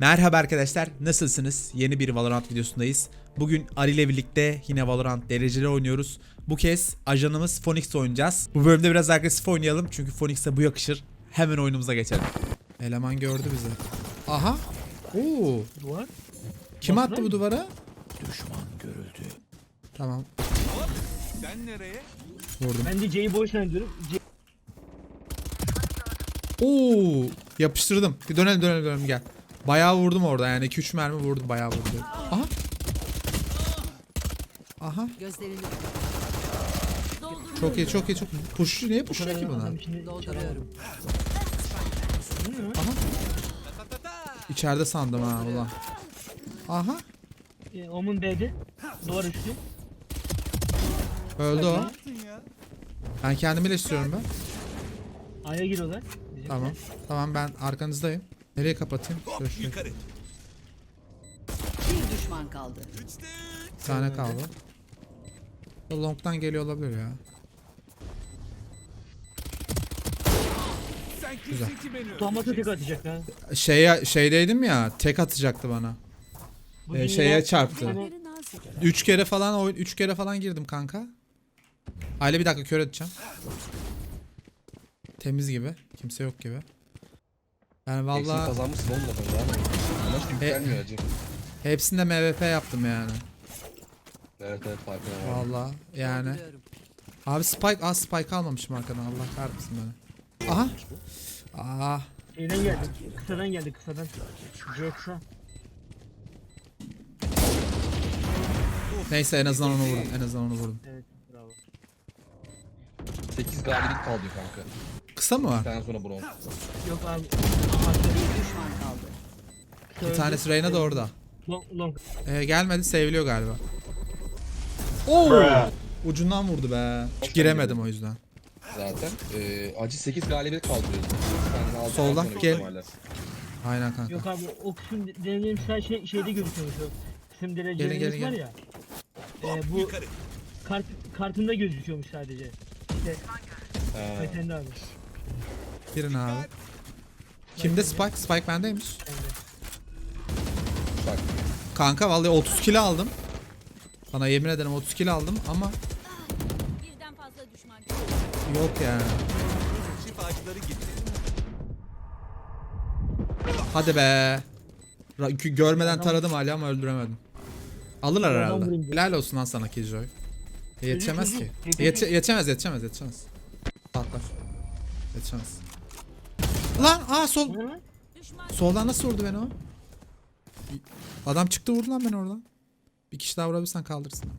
Merhaba arkadaşlar, nasılsınız? Yeni bir Valorant videosundayız. Bugün Ali ile birlikte yine Valorant dereceli oynuyoruz. Bu kez ajanımız Phoenix oynayacağız. Bu bölümde biraz agresif oynayalım çünkü Phoenix'e bu yakışır. Hemen oyunumuza geçelim. Eleman gördü bizi. Aha. Oo. Duvar. Kim attı bu duvara? Düşman görüldü. Tamam. Sen nereye? Vurdum. Ben de C'yi boş. C Oo. Yapıştırdım. Bir dönelim dönelim dönelim gel. Bayağı vurdum orada yani 2-3 mermi vurdum bayağı vurdum. Aha. Aha. Gözlerini Çok iyi çok iyi çok iyi. Push niye pushluyor ki dolduruyorum. Lan? Aha. İçeride sandım ha ulan. Aha. E, Omun B'de. Duvar üstü. Öldü o. Ben kendimi iyileştiriyorum ben. A'ya giriyorlar. Bizim Tamam. Tamam ben arkanızdayım. Nereye kapatayım? Şöyle. Yukarı. Bir düşman kaldı. Üç. Bir tane kaldı. O long'dan geliyor olabilir ya. Sen beni Tomatı tek atacak ha. Şeye şeydeydim ya tek atacaktı bana. Ee, şeye çarptı. 3 kere falan oyun 3 kere falan girdim kanka. Aile bir dakika kör edeceğim. Temiz gibi. Kimse yok gibi. Vallahi... vallahi kazanmışsın oğlum da fazla. Amaç yükselmiyor acı. hepsinde MVP yaptım yani. Evet evet farkına var. Vallahi yani. Abi Spike, az Spike almamışım arkadan. Allah kahretsin beni. Aha. Aa, şeyden geldi. Kısadan geldi kısadan. C kısa. neyse en azından onu vurdum. En azından onu vurdum. Evet bravo. 8 galibiyet kaldı kanka. Kısa mı var? Bir tane sonra bronz. Yok abi. Bir düşman kaldı. Bir tanesi Reyna da orada. Long, long. Ee, gelmedi, seviliyor galiba. Oo! Ucundan vurdu be. Hiç giremedim o yüzden. Zaten. Ee, acı 8 galibiyet kaldırıyor. Aldı, Soldan gel. ihtimalle. Aynen kanka. Yok abi o kısım deneyim sadece şey, şeyde gözüküyormuş o. Kısım Gelin, derecelerimiz gelin, var gelin. ya. E, bu Yukarı. kart, kartında gözüküyormuş sadece. İşte Ha, Mete'nde abi. Girin abi. Kimde Spike? Spike bendeymiş. Kanka vallahi 30 kilo aldım. Sana yemin ederim 30 kilo aldım ama Birden fazla düşman yok yani. Gitti. Hadi be. Ra- gö- Görmeden taradım hala ama öldüremedim. Alırlar herhalde. Helal olsun lan sana Killjoy. E, Yetişemez ki. Yetişe- yetişemez yetişemez yetişemez. Patlar. Yetişemez. Lan aa sol. Soldan nasıl vurdu beni o? Adam çıktı vurdu lan beni oradan. Bir kişi daha vurabilirsen kaldırsın.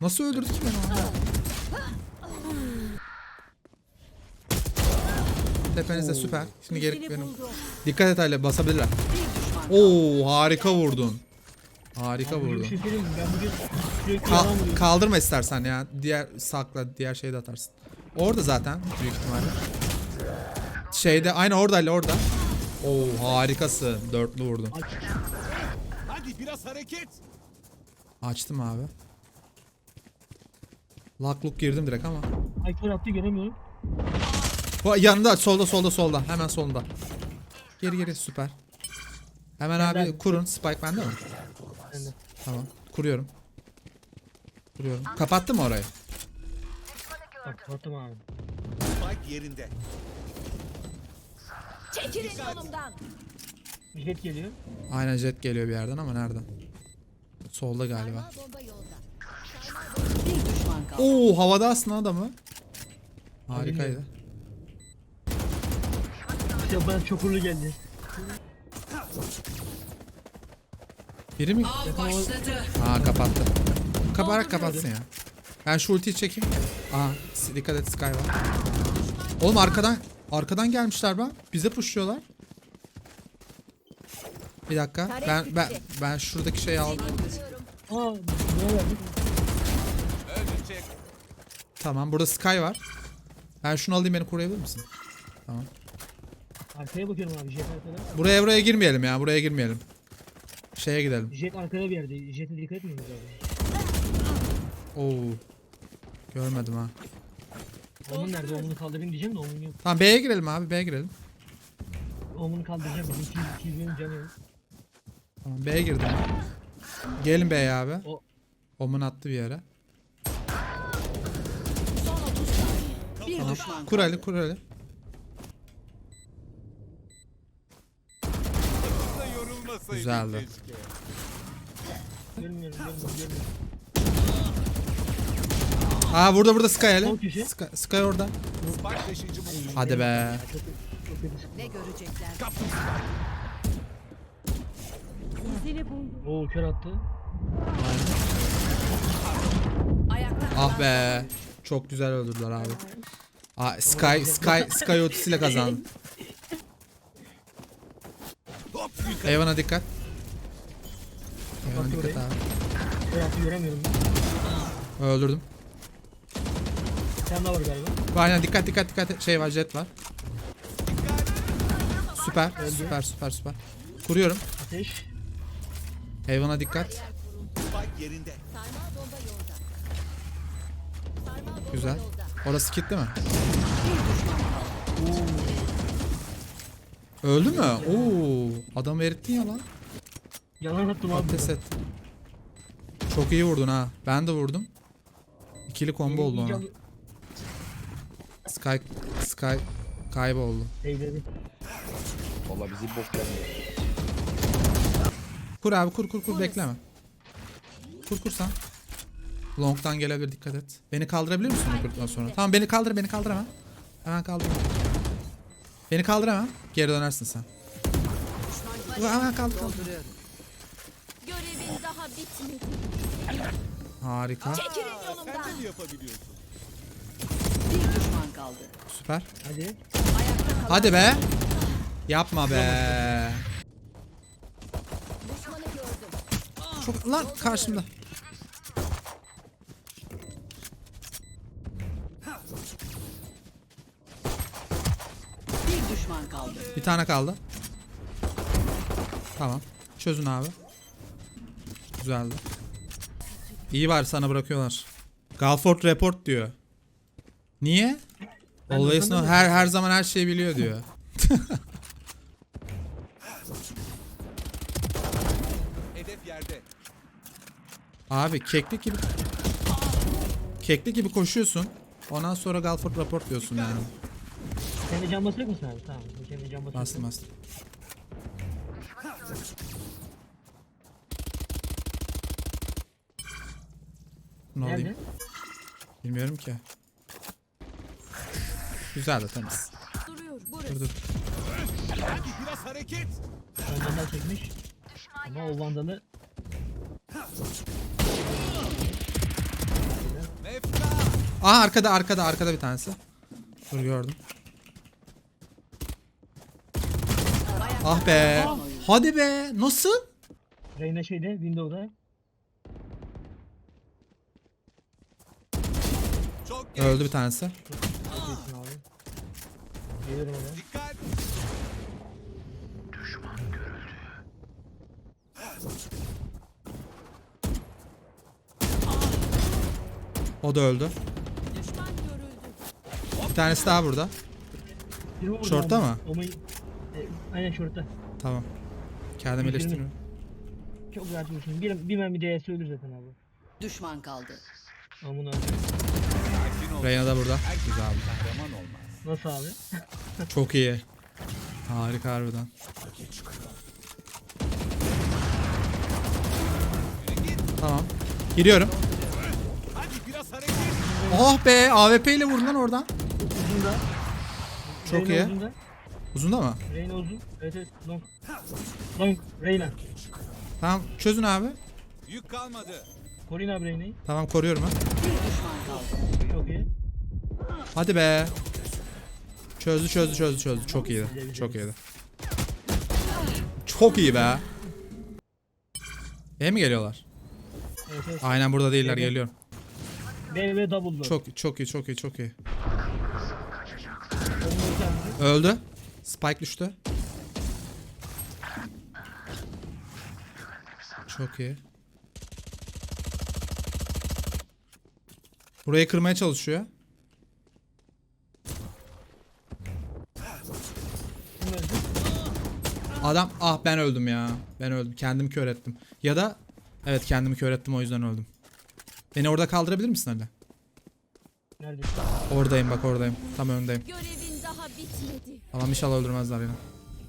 Nasıl öldürdü ki beni o? Tepenizde süper. Şimdi geri benim. Dikkat et hala basabilirler. Oo harika vurdun. Harika vurdun. şey Ka- kaldırma istersen ya. Diğer sakla diğer şeyi de atarsın. Orada zaten büyük ihtimalle. Şeyde aynı oradayla orada. Oo harikasın. Dörtlü vurdun. Hadi biraz hareket. Açtım abi. Lock look girdim direkt ama. Ay kör attı göremiyorum. Yanında solda solda solda. Hemen solunda. Geri geri süper. Hemen abi Benden. kurun. Spike bende mi? Bende. Tamam. Kuruyorum. Kuruyorum. Kapattın mı orayı? Bak kapattım abi. Spike yerinde. Çekilin yolumdan. Jet geliyor. Aynen jet geliyor bir yerden ama nereden? Solda galiba. Bomba yolda. Bir düşman kaldı. Oo havada aslında adamı. Harikaydı. İşte bana çukurlu geldi. Biri mi? Başladı. Aa kapattı. Kaparak kapatsın ya. Ben şu ultiyi çekeyim. S- dikkat et Sky var. Oğlum arkadan arkadan gelmişler bak. Bize pushluyorlar. Bir dakika. Ben ben ben şuradaki şeyi aldım. Tamam burada Sky var. Ben şunu alayım beni koruyabilir misin? Tamam. Arkaya bakıyorum abi jet arkada. Buraya buraya girmeyelim ya. Buraya girmeyelim. Şeye gidelim. Jet arkada bir yerde. Jet'e dikkat etmiyoruz abi. Oo. Görmedim ha. Onun nerede? Onu kaldırayım diyeceğim de onun yok. Tamam B'ye girelim abi. B'ye girelim. Omunu kaldıracağım. Bizim TV, TV'nin canı yok. Tamam B'ye girdim. Gelin B'ye abi. O- Omun attı bir yere. Son 30 saniye. Bir düşman. Kur Ali kur Ali. Da yorulmasaydın Güzeldi. Görmüyorum, görmüyorum, görmüyorum. Aa burada burada Sky kişi. Sky, Sky orada. Hadi be. Ne görecekler? Oo kör attı. Ah be. Çok güzel öldürdüler abi. Aa, Sky Sky Sky ultisiyle kazandı. Eyvana dikkat. Eyvana dikkat abi. Öldürdüm. Tane daha var galiba. Aynen dikkat dikkat dikkat. Şey var jet var. Süper süper süper süper. Kuruyorum. Ateş. Eyvana dikkat. Güzel. Orası değil mi? Kaldı. Öldü mü? Oo, adamı erittin ya lan. Yalan attım abi. Patates et. Çok iyi vurdun ha. Ben de vurdum. İkili combo oldu ona. Sky Sky kayboldu. Eğledim. Valla bizi boklanıyor. Kur abi kur kur kur bekleme. Kur kur sen. Long'dan gelebilir dikkat et. Beni kaldırabilir misin kırdıktan sonra? Tamam beni kaldır beni kaldır hemen. Hemen kaldır. Beni kaldır hemen. Geri dönersin sen. Ulan Hemen kaldır. kaldır. Görevin daha bitmedi. Harika. Çekilin Sen yolumdan. de mi yapabiliyorsun? Kaldı. Süper. Hadi. Hadi be. Yapma be. Çok lan karşımda. bir düşman kaldı. Bir tane kaldı. Tamam. Çözün abi. Güzeldi. İyi var sana bırakıyorlar. Galford report diyor. Niye? Ben Always know her her zaman her şeyi biliyor diyor. Hedef yerde. Abi keklik gibi keklik gibi koşuyorsun. Ondan sonra Galford report diyorsun yani. Kendi can basacak mısın abi? Tamam. Kendi can basacak. Bastım bastım. Ne Nerede? olayım? Bilmiyorum ki. Güzel de temiz. Duruyor. Dur Burası. dur. Hadi biraz hareket. Vandal çekmiş. Ama o vandalı Mefta. Aa arkada arkada arkada bir tanesi. Dur gördüm. Ah be. Hadi be. Nasıl? Reyna şeyde Windows'da. Öldü bir tanesi. İyisin abi. Geliyorum ona. Dikkat. O da öldü. Düşman görüldü. Bir tanesi daha burada. Biri vurdu abi. mı? E, aynen short'ta. Tamam. Kendimi Yirmi. eleştiriyorum. Çok rahat vursun. Bir, bir mermi DS ölür zaten abi. Düşman kaldı. Amına. Ol. Reyna da burada. Güzel. Olmaz. Nasıl abi? Çok iyi. Harika harbiden. Tamam. Giriyorum. Hadi biraz hareket. Oh be AWP ile vurdun lan oradan. Uzunda. Çok Reyna iyi. Uzunda. Uzunda mı? Reyna uzun. Evet evet. Long. Long. Reyna. Tamam çözün abi. Yük kalmadı. Koruyun abi Reyna'yı. Tamam koruyorum ha. Çok iyi. Hadi be. Çözdü çözdü çözdü çözdü. Çok iyiydi. Çok iyiydi. Çok iyi be. E mi geliyorlar? Evet evet. Aynen burada değiller Evet. geliyorum. B ve double door. Çok çok iyi çok iyi çok iyi. Öldü. Spike düştü. Çok iyi. Burayı kırmaya çalışıyor. Adam ah ben öldüm ya. Ben öldüm. Kendimi kör ettim. Ya da evet kendimi kör ettim o yüzden öldüm. Beni orada kaldırabilir misin Ali? Nerede? Oradayım bak oradayım. Tam öndeyim. Görevin daha bitmedi. Tamam inşallah öldürmezler yine.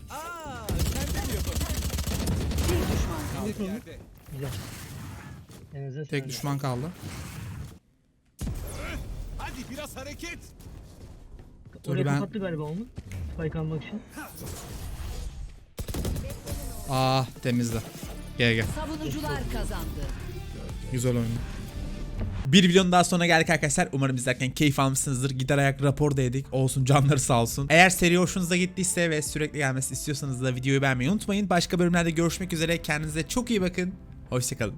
Aa, Tek düşman kaldı. Hadi biraz hareket. Dur Orayı ben- kapattı galiba onu. Spike almak için. Ah temizle. GG. Savunucular kazandı. Güzel oyun. Bir videonun daha sonuna geldik arkadaşlar. Umarım izlerken keyif almışsınızdır. Gider ayak rapor da yedik. Olsun canları sağ olsun. Eğer seri hoşunuza gittiyse ve sürekli gelmesi istiyorsanız da videoyu beğenmeyi unutmayın. Başka bölümlerde görüşmek üzere. Kendinize çok iyi bakın. Hoşçakalın.